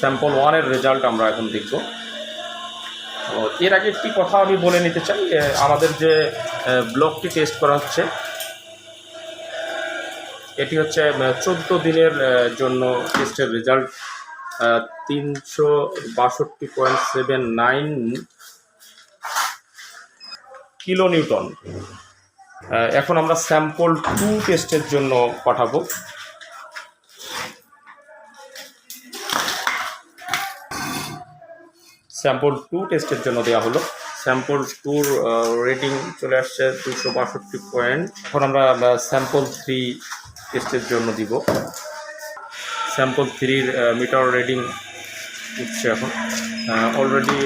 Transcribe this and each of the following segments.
Sample ওয়ানের result আমরা এখন দেখব। এর আগে একটি কথা আমি বলে নিতে চাই আমাদের যে ব্লকটি টেস্ট করা হচ্ছে, এটি হচ্ছে চোদ্দ দিনের জন্য টেস্টের রেজাল্ট তিনশো বাষট্টি point seven nine kilo newton এখন আমরা স্যাম্পল টু টেস্টের জন্য পাঠাবো। স্যাম্পল টু টেস্টের জন্য দেওয়া হলো। স্যাম্পল টুর রেটিং চলে আসছে দুশো বাষট্টি পয়েন্ট। এখন আমরা স্যাম্পল থ্রি টেস্টের জন্য দিব। স্যাম্পল থ্রির মিটার রিডিং উঠছে এখন। Already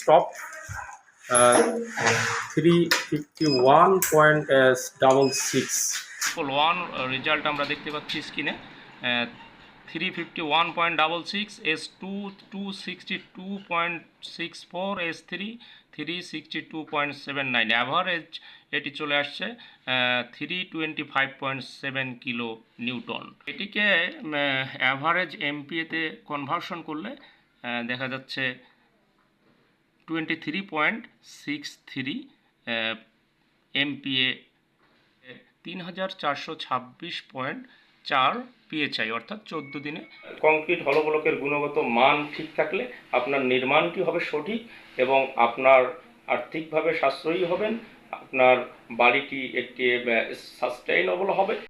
stop three fifty one point double six one result আমরা দেখতে পাচ্ছি স্ক্রিনে three fifty one point double six S two two sixty two point six four S three three sixty two point seven nine average এটি চলে আসছে three twenty five point seven kilo newton এটিকে average এমপিএতে conversion করলে দেখা যাচ্ছে twenty three point six three MPa তিন হাজার চারশো ছাব্বিশ পয়েন্ট চার পিএচআই, অর্থাৎ চোদ্দ দিনে। কংক্রিট হলবলকের গুণগত মান ঠিক থাকলে আপনার নির্মাণটি হবে সঠিক এবং আপনার আর্থিকভাবে সাশ্রয়ী হবেন, আপনার বাড়িটি একটি সাস্টেইনেবল হবে।